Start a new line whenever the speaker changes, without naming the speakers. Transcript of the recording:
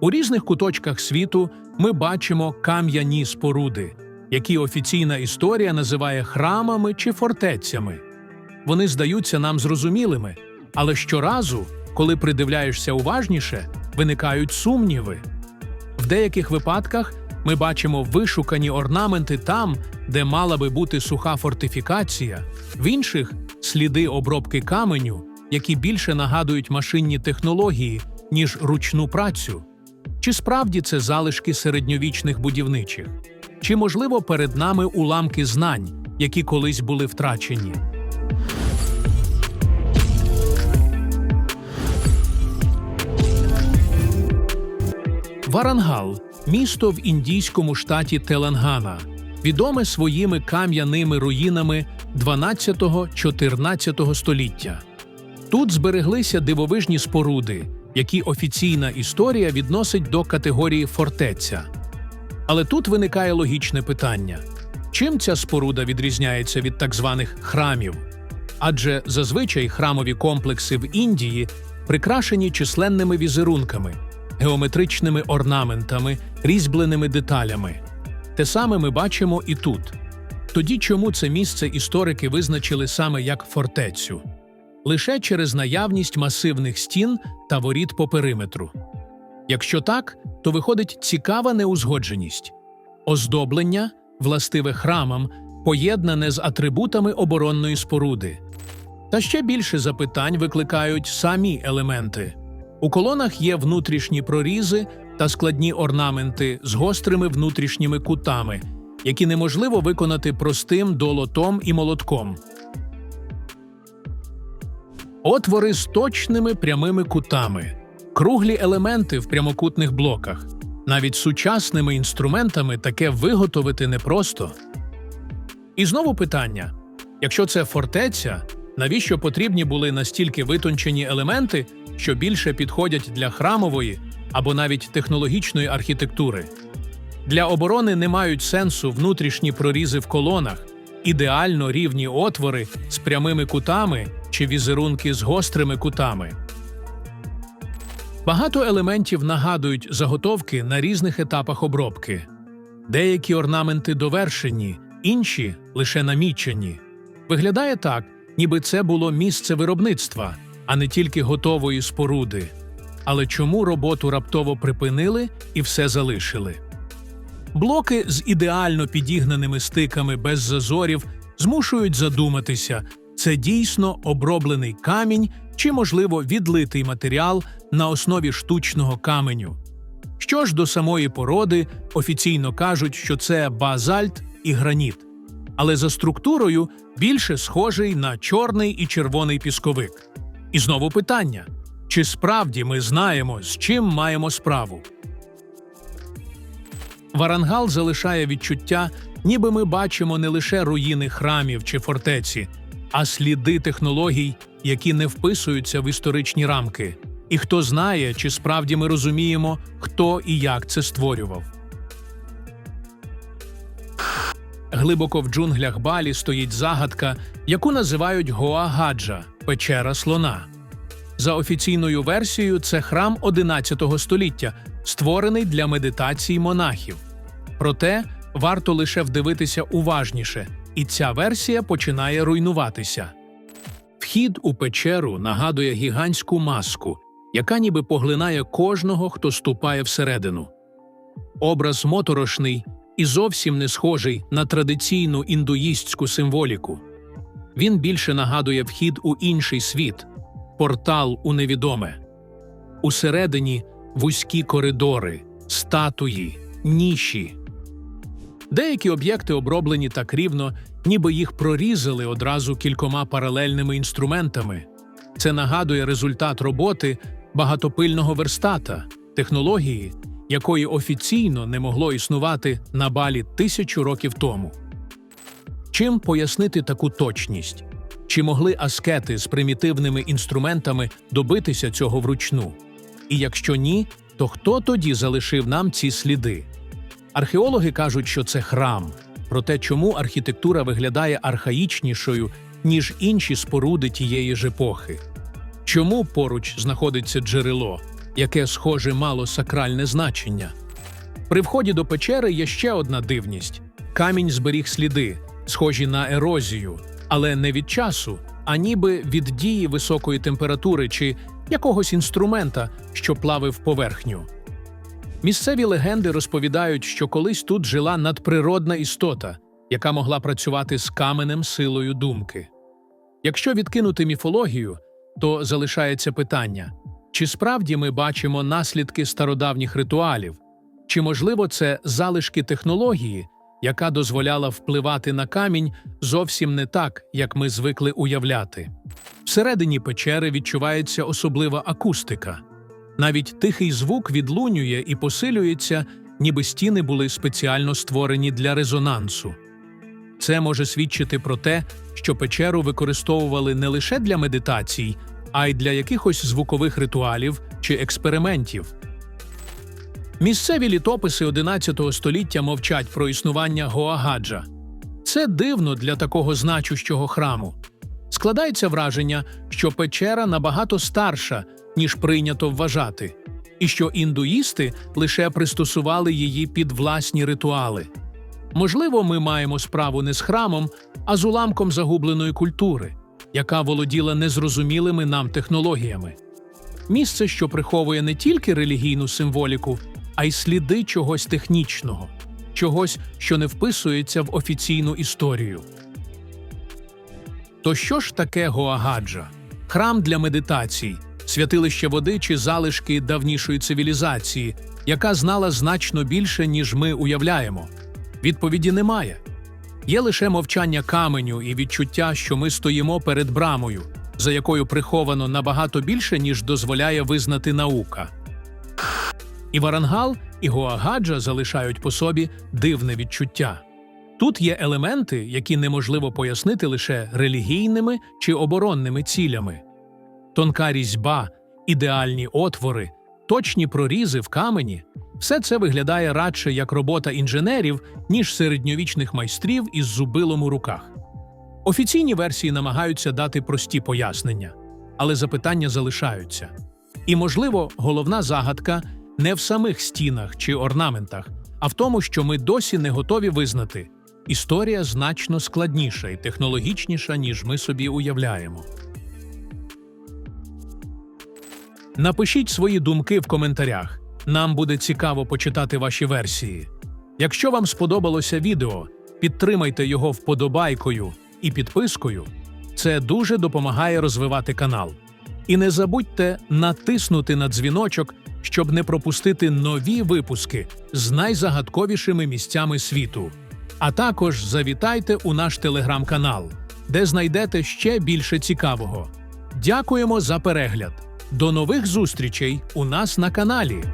У різних куточках світу ми бачимо кам'яні споруди, які офіційна історія називає храмами чи фортецями. Вони здаються нам зрозумілими, але щоразу, коли придивляєшся уважніше, виникають сумніви. В деяких випадках ми бачимо вишукані орнаменти там, де мала би бути суха фортифікація, в інших сліди обробки каменю, які більше нагадують машинні технології, ніж ручну працю. Чи справді це залишки середньовічних будівничих? Чи, можливо, перед нами уламки знань, які колись були втрачені? Варангал місто в індійському штаті Телангана, відоме своїми кам'яними руїнами 12-14 століття. Тут збереглися дивовижні споруди, які офіційна історія відносить до категорії фортеця. Але тут виникає логічне питання: чим ця споруда відрізняється від так званих храмів? Адже зазвичай храмові комплекси в Індії прикрашені численними візерунками, геометричними орнаментами, різьбленими деталями. Те саме ми бачимо і тут. Тоді чому це місце історики визначили саме як фортецю? Лише через наявність масивних стін та воріт по периметру. Якщо так, то виходить цікава неузгодженість оздоблення, властиве храмам, поєднане з атрибутами оборонної споруди. Та ще більше запитань викликають самі елементи. У колонах є внутрішні прорізи та складні орнаменти з гострими внутрішніми кутами, які неможливо виконати простим долотом і молотком. Отвори з точними прямими кутами, круглі елементи в прямокутних блоках. Навіть сучасними інструментами таке виготовити непросто. І знову питання: якщо це фортеця, навіщо потрібні були настільки витончені елементи, що більше підходять для храмової або навіть технологічної архітектури? Для оборони не мають сенсу внутрішні прорізи в колонах, ідеально рівні отвори з прямими кутами чи візерунки з гострими кутами. Багато елементів нагадують заготовки на різних етапах обробки. Деякі орнаменти довершені, інші лише намічені. Виглядає так, ніби це було місце виробництва, а не тільки готової споруди. Але чому роботу раптово припинили і все залишили? Блоки з ідеально підігнаними стиками без зазорів змушують задуматися, це дійсно оброблений камінь чи, можливо, відлитий матеріал на основі штучного каменю. Що ж до самої породи, офіційно кажуть, що це базальт і граніт, але за структурою більше схожий на чорний і червоний пісковик. І знову питання: чи справді ми знаємо, з чим маємо справу? Варангал залишає відчуття, ніби ми бачимо не лише руїни храмів чи фортеці, а сліди технологій, які не вписуються в історичні рамки. І хто знає, чи справді ми розуміємо, хто і як це створював. Глибоко в джунглях Балі стоїть загадка, яку називають Гоагаджа печера слона. За офіційною версією, це храм 11 століття, створений для медитації монахів. Проте варто лише вдивитися уважніше, і ця версія починає руйнуватися. Вхід у печеру нагадує гігантську маску, яка ніби поглинає кожного, хто ступає всередину. Образ моторошний і зовсім не схожий на традиційну індуїстську символіку. Він більше нагадує вхід у інший світ, портал у невідоме. Усередині вузькі коридори, статуї, ніші. Деякі об'єкти оброблені так рівно, ніби їх прорізали одразу кількома паралельними інструментами. Це нагадує результат роботи багатопильного верстата, технології, якої офіційно не могло існувати на балі тисячу років тому. Чим пояснити таку точність? Чи могли аскети з примітивними інструментами добитися цього вручну? І якщо ні, то хто тоді залишив нам ці сліди? Археологи кажуть, що це храм. Проте чому архітектура виглядає архаїчнішою, ніж інші споруди тієї ж епохи? Чому поруч знаходиться джерело? яке, схоже, мало сакральне значення. При вході до печери є ще одна дивність: камінь зберіг сліди, схожі на ерозію, але не від часу, а ніби від дії високої температури чи якогось інструмента, що плавив поверхню. Місцеві легенди розповідають, що колись тут жила надприродна істота, яка могла працювати з каменем силою думки. Якщо відкинути міфологію, то залишається питання: чи справді ми бачимо наслідки стародавніх ритуалів, чи можливо це залишки технології, яка дозволяла впливати на камінь зовсім не так, як ми звикли уявляти. Всередині печери відчувається особлива акустика. Навіть тихий звук відлунює і посилюється, ніби стіни були спеціально створені для резонансу. Це може свідчити про те, що печеру використовували не лише для медитацій, а й для якихось звукових ритуалів чи експериментів. Місцеві літописи 11 століття мовчать про існування Гоагаджа. Це дивно для такого значущого храму. Складається враження, що печера набагато старша, ніж прийнято вважати, і що індуїсти лише пристосували її під власні ритуали. Можливо, ми маємо справу не з храмом, а з уламком загубленої культури, яка володіла незрозумілими нам технологіями. Місце, що приховує не тільки релігійну символіку, а й сліди чогось технічного, чогось, що не вписується в офіційну історію. То що ж таке Гоагаджа? Храм для медитацій, святилище води чи залишки давнішої цивілізації, яка знала значно більше, ніж ми уявляємо? Відповіді немає. Є лише мовчання каменю і відчуття, що ми стоїмо перед брамою, за якою приховано набагато більше, ніж дозволяє визнати наука. І Варангал, і Гоагаджа залишають по собі дивне відчуття. Тут є елементи, які неможливо пояснити лише релігійними чи оборонними цілями. Тонка різьба, ідеальні отвори, точні прорізи в камені все це виглядає радше як робота інженерів, ніж середньовічних майстрів із зубилом у руках. Офіційні версії намагаються дати прості пояснення, але запитання залишаються. І, можливо, головна загадка не в самих стінах чи орнаментах, а в тому, що ми досі не готові визнати. Історія значно складніша і технологічніша, ніж ми собі уявляємо. Напишіть свої думки в коментарях. Нам буде цікаво почитати ваші версії. Якщо вам сподобалося відео, підтримайте його вподобайкою і підпискою. Це дуже допомагає розвивати канал. І не забудьте натиснути на дзвіночок, щоб не пропустити нові випуски з найзагадковішими місцями світу. А також завітайте у наш телеграм-канал, де знайдете ще більше цікавого. Дякуємо за перегляд! До нових зустрічей у нас на каналі.